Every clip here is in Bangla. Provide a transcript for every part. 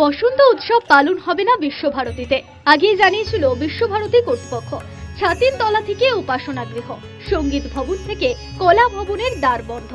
বসন্ত উৎসব পালন হবে না বিশ্বভারতীতে। আগেই জানিয়েছিল বিশ্বভারতী কর্তৃপক্ষ। ছাতির তলা থেকে উপাসনা গৃহ সংগীত ভবন থেকে কলা ভবনের দ্বার বন্ধ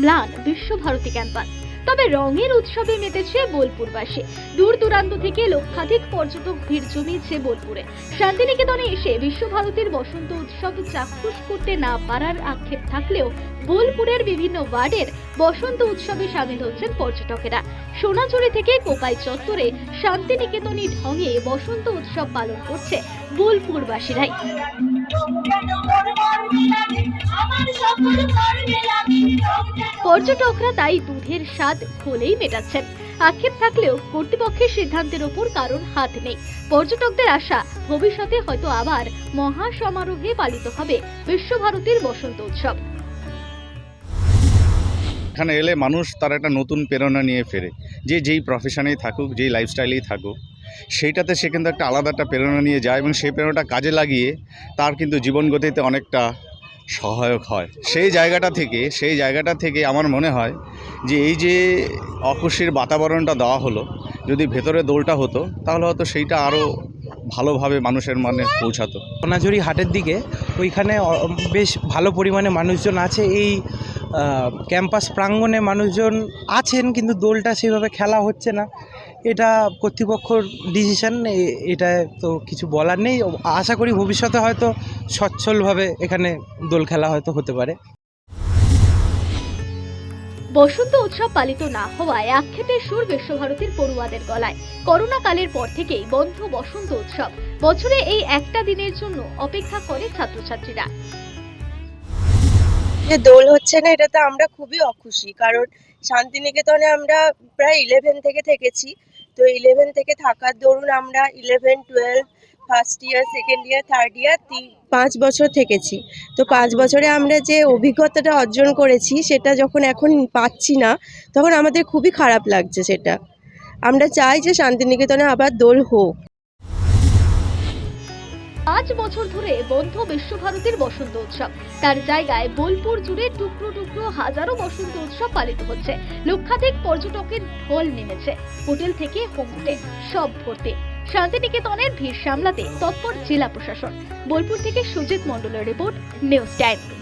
ম্লান বিশ্বভারতী ক্যাম্পাস। তবে রঙের উৎসবে মেতেছে বোলপুরবাসী দূর দূরান্ত থেকে লক্ষাধিক পর্যটক ভিড় জমিয়েছে বোলপুরে। শান্তিনিকেতনে এসে বিশ্বভারতীর বসন্ত উৎসব চাক্ষুষ করতে না পারার আক্ষেপ থাকলেও বোলপুরের বিভিন্ন ওয়ার্ডের বসন্ত উৎসবে সামিল হচ্ছেন পর্যটকেরা। সোনাঝুরি থেকে কোপাই চত্বরে শান্তিনিকেতনী ঢঙে বসন্ত উৎসব পালন করছে বোলপুরবাসীরাই পর্যটকরা তাই দুধের স্বাদ খোলেই মেটাচ্ছেন। আক্ষেপ থাকলেও কর্তৃপক্ষের সিদ্ধান্তের ওপর কারণ হাত নেই। পর্যটকদের আশা, ভবিষ্যতে হয়তো আবার মহা সমারোহে পালিত হবে বিশ্বভারতীর বসন্ত উৎসব। এখানে এলে মানুষ তার একটা নতুন প্রেরণা নিয়ে ফেরে। যে যেই প্রফেশনেই থাকুক, যেই লাইফস্টাইলেই থাকুক, সেইটাতে সে কিন্তু একটা আলাদা একটা প্রেরণা নিয়ে যায় এবং সেই প্রেরণাটা কাজে লাগিয়ে তার কিন্তু জীবনগতিতে অনেকটা সহায়ক হয়। সেই জায়গাটা থেকে, সেই জায়গাটা থেকে আমার মনে হয় যে এই যে অখুশির বাতাবরণটা দেওয়া হলো, যদি ভেতরে দোলটা হতো, তাহলে হয়তো সেইটা আরও ভালোভাবে মানুষের মানে পৌঁছাতো। সোনাঝুরি হাটের দিকে ওইখানে বেশ ভালো পরিমাণে মানুষজন আছে। এই ক্যাম্পাস প্রাঙ্গণে মানুষজন আছেন, কিন্তু দোলটা সেভাবে খেলা হচ্ছে না। এটা কর্তৃপক্ষর ডিসিশন এটা তো কিছু বলার নেই। আশা করি ভবিষ্যতে হয়তো সচ্ছলভাবে এখানে দোল খেলা হয়তো হতে পারে। বসন্ত উৎসব পালিত না হওয়ায় আক্ষেপের সুর বিশ্বভারতীর পড়ুয়াদের গলায়। করোনা কালের পর থেকেই বন্ধ বসন্ত উৎসব। বছরে এই একটা দিনের জন্য অপেক্ষা করে ছাত্রছাত্রীরা। যে দোল হচ্ছে না, এটাতে আমরা খুবই অখুশি। কারণ শান্তিনিকেতনে আমরা প্রায় ইলেভেন থেকে থেকেছি। তো ইলেভেন থেকে থাকার দরুন আমরা eleven twelve first year second year third year তিন, পাঁচ বছর থেকেছি। তো পাঁচ বছরে আমরা যে অভিজ্ঞতাটা অর্জন করেছি, সেটা যখন এখন পাচ্ছি না, তখন আমাদের খুবই খারাপ লাগছে সেটা। আমরা চাই যে শান্তিনিকেতনে আবার দোল হোক। পাঁচ বছর ধরে বন্ধ বিশ্বভারতীর বসন্ত উৎসব। তার জায়গায় বোলপুর জুড়ে টুকরো টুকরো হাজারো বসন্ত উৎসব পালিত হচ্ছে। লক্ষাধিক পর্যটকের ঢোল নেমেছে। হোটেল থেকে হোমস্টে সব ভর্তি। শান্তিনিকেতনের ভিড় সামলাতে তৎপর জেলা প্রশাসন। বোলপুর থেকে সুজিত মন্ডলের রিপোর্ট, নিউজ টাইম।